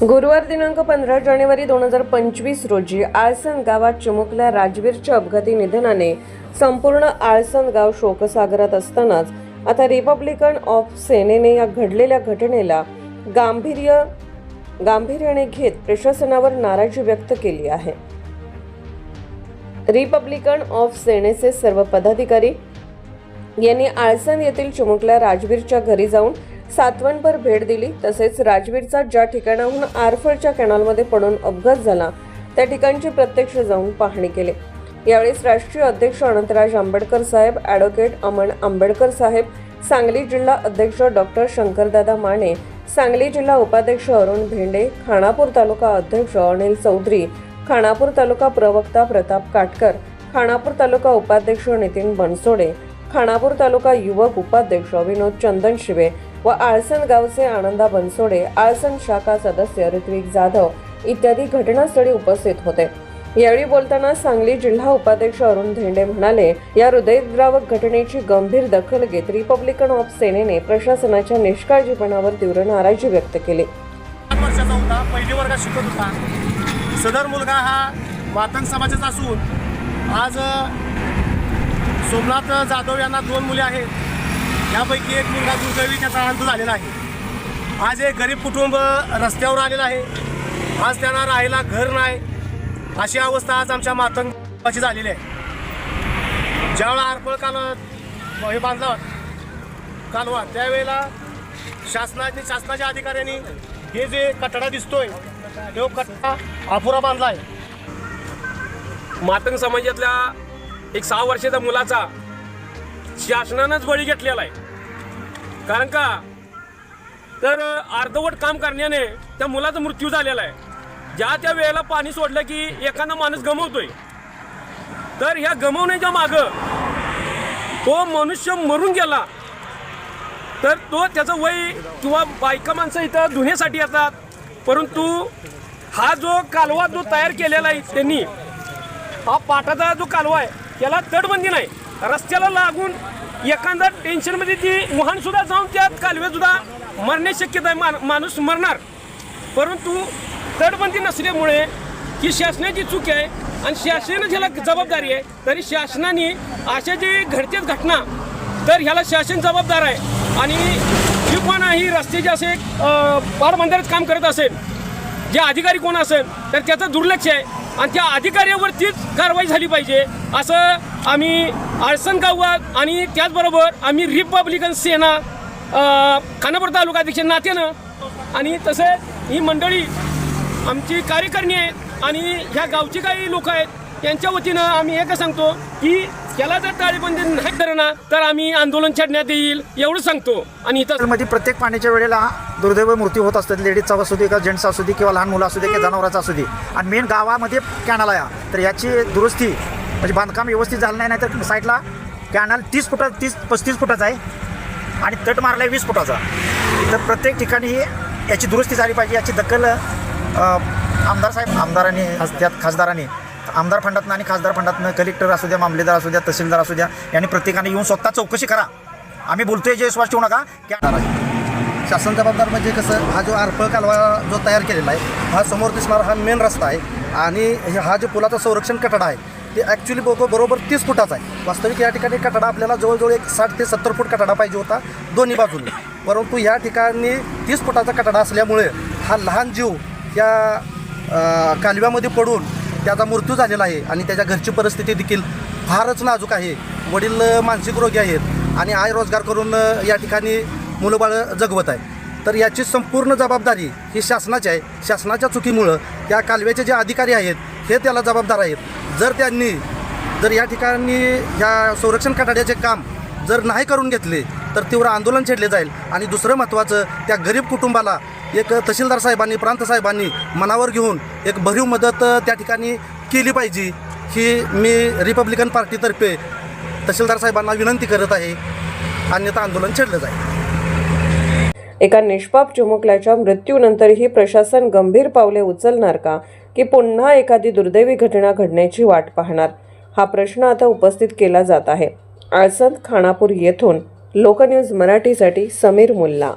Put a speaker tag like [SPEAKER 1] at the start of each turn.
[SPEAKER 1] गुरुवार दिनांक पंधरा जानेवारी दोन हजार पंचवीस रोजी आळसण गावात चिमुकल्या राजवीरच्या अपघाती निधनाने संपूर्ण आळसण गाव शोकसागरात असतानाच आता रिपब्लिकन ऑफ सेनेने या घडलेल्या घटनेला गांभीर्य गांभीर्याने घेत प्रशासनावर नाराजी व्यक्त केली आहे. रिपब्लिकन ऑफ सेनेचे सर्व पदाधिकारी यांनी आळसण येथील चिमुकल्या राजवीरच्या घरी जाऊन सातवणभर भेट दिली. तसेच राजवीरचा ज्या ठिकाणाहून आरफळच्या कॅनॉलमध्ये पडून अपघात झाला त्या ठिकाणची प्रत्यक्ष जाऊन पाहणी केली. यावेळेस राष्ट्रीय अध्यक्ष अनंतराज आंबेडकर साहेब ॲडव्होकेट अमन आंबेडकर साहेब सांगली जिल्हा अध्यक्ष डॉक्टर शंकरदादा माने सांगली जिल्हा उपाध्यक्ष अरुण भेंडे खानापूर तालुका अध्यक्ष अनिल चौधरी खानापूर तालुका प्रवक्ता प्रताप काटकर खानापूर तालुका उपाध्यक्ष नितीन बनसोडे खानापूर तालुका युवक उपाध्यक्ष विनोद चंदन शिवे व आळसण गावचे आनंदा बनसोडे आळसण शाखा सदस्य ऋत्विक जाधव इत्यादी घटनास्थळी उपस्थित होते. यावेळी बोलताना सांगली जिल्हा उपाध्यक्ष अरुण धेंडे म्हणाले या हृदयद्रावक घटनेची गंभीर दखल घेत रिपब्लिकन ऑफ सेनेने प्रशासनाच्या निष्काळजीपणावर तीव्र नाराजी व्यक्त केली.
[SPEAKER 2] वर्षाचा होता. पहिली वर्गात शिकत होता. सदर मुलगा हा वातन समाजाचा असून आज सोमनाथ जाधव यांना दोन मुले आहेत. यापैकी एक मुलगा दुर्दैवी त्याचा अंत झालेला आहे. आज एक गरीब कुटुंब रस्त्यावर आलेलं आहे. आज त्यांना राहायला घर नाही. अशी अवस्था आज आमच्या मातंगाची झालेली आहे. ज्यावेळा आरपळ काल हे बांधला कालवा त्यावेळेला शासनाने शासनाच्या अधिकाऱ्यांनी हे जे कटडा दिसतोय तो कट्टा अपुरा बांधला आहे
[SPEAKER 3] मातंग समाजातल्या एक सहा वर्षाच्या मुलाचा शासनानंच बळी घेतलेला आहे. कारण का? तर अर्धवट काम करण्याने त्या मुलाचा मृत्यू झालेला आहे. ज्या त्या वेळेला पाणी सोडलं की एखादा माणूस गमवतोय. तर ह्या गमवण्याच्या मागं तो मनुष्य मरून गेला. तर तो त्याचं वय किंवा बायका माणसं इथं धुण्यासाठी येतात. परंतु हा जो कालवा जो तयार केलेला आहे त्यांनी हा पाटाचा जो कालवा आहे त्याला तटबंदी नाही. रस्त्याला लागून एखादा टेन्शनमध्ये ती वाहन सुद्धा जाऊन त्यात कालवे सुद्धा मरण्याची शक्यता आहे. मान- माणूस मरणार. परंतु तटबंदी नसल्यामुळे ही शासनाची चूक आहे आणि शासनानं ज्याला जबाबदारी आहे तरी शासनाने अशा जे घडतेच घटना तर ह्याला शासन जबाबदार आहे. आणि जी ही रस्त्याचे असे पारबंधारेच काम करत असेल जे अधिकारी कोण असेल तर त्याचं दुर्लक्ष आहे. आणि त्या अधिकाऱ्यावरतीच कारवाई झाली पाहिजे. असं आम्ही आळसण गावात आणि त्याचबरोबर आम्ही रिपब्लिकन सेना खानापूर तालुका अध्यक्ष नात्यानं आणि तसेच ही मंडळी आमची कार्यकारिणी आहेत आणि ह्या गावची काही लोक आहेत त्यांच्या वतीनं आम्ही एकच सांगतो की याला जर टाळेबंदी नाही करणार तर आम्ही आंदोलन छेडण्यात येईल एवढं सांगतो. आणि इथं
[SPEAKER 4] मध्ये प्रत्येक पाण्याच्या वेळेला दुर्दैव मृत्यू होत असतात. लेडीजचा असू दे का जेंट्स असू दे किंवा लहान मुलं असू दे किंवा जनावराचा असू दे. आणि मेन गावामध्ये कॅनल आहे तर याची दुरुस्ती म्हणजे बांधकाम व्यवस्थित झालं नाही तर साईडला कॅनल तीस फुटा तीस पस्तीस फुटाचा आहे. आणि तट मारला आहे वीस फुटाचा. तर प्रत्येक ठिकाणी याची दुरुस्ती झाली पाहिजे. याची दखल आमदार साहेब आमदारांनी त्यात खासदारांनी आमदार फंडातनं आणि खासदार फंडातनं कलेक्टर असू द्या मामलेदार असू द्या तहसीलदार असू द्या यांनी प्रत्येकाने येऊन स्वतः चौकशी करा. आम्ही बोलतोय जे विश्वास ठेवू नका.
[SPEAKER 5] शासन जबाबदार म्हणजे कसं हा जो आरपळ कालवा जो तयार केलेला आहे हा समोर दिसणारा हा मेन रस्ता आहे आणि हे- हा जो पुलाचा संरक्षण कटडा आहे ते ॲक्च्युली बघ बरोबर तीस फुटाचा आहे. वास्तविक या ठिकाणी कटडा आपल्याला जवळजवळ एक साठ ते सत्तर फूट कटडा पाहिजे होता दोन्ही बाजूने. परंतु या ठिकाणी तीस फुटाचा कटडा असल्यामुळे हा लहान जीव या कालव्यामध्ये पडून त्याचा मृत्यू झालेला आहे आणि त्याच्या घरची परिस्थिती देखील फारच नाजूक आहे. वडील मानसिक रोगी आहेत आणि आय रोजगार करून या ठिकाणी मुलंबाळं जगवत आहे. तर याची संपूर्ण जबाबदारी ही शासनाची आहे. शासनाच्या चुकीमुळं त्या कालव्याचे जे अधिकारी आहेत हे त्याला जबाबदार आहेत. जर त्यांनी जर या ठिकाणी ह्या संरक्षण कठाड्याचे काम जर नाही करून घेतले तर तीव्र आंदोलन छेडले जाईल आणि दुसरं महत्त्वाचं त्या गरीब कुटुंबाला एक तहसीलदार साहेबांनी प्रांत साहेबांनी मनावर घेऊन एक भरीव मदत त्या ठिकाणी केली पाहिजे ही मी रिपब्लिकन पार्टीतर्फे तहसीलदार साहेबांना विनंती करत आहे. अन्यथा आंदोलन छेडलं जाईल.
[SPEAKER 1] एका निष्पाप चिमुकल्याच्या मृत्यूनंतरही प्रशासन गंभीर पावले उचलणार का? की पुन्हा एखादी दुर्दैवी घटना घडण्याची वाट पाहणार? हा प्रश्न आता उपस्थित केला जात आहे. आळसंत खानापूर येथून लोकन्यूज मराठीसाठी समीर मुल्ला.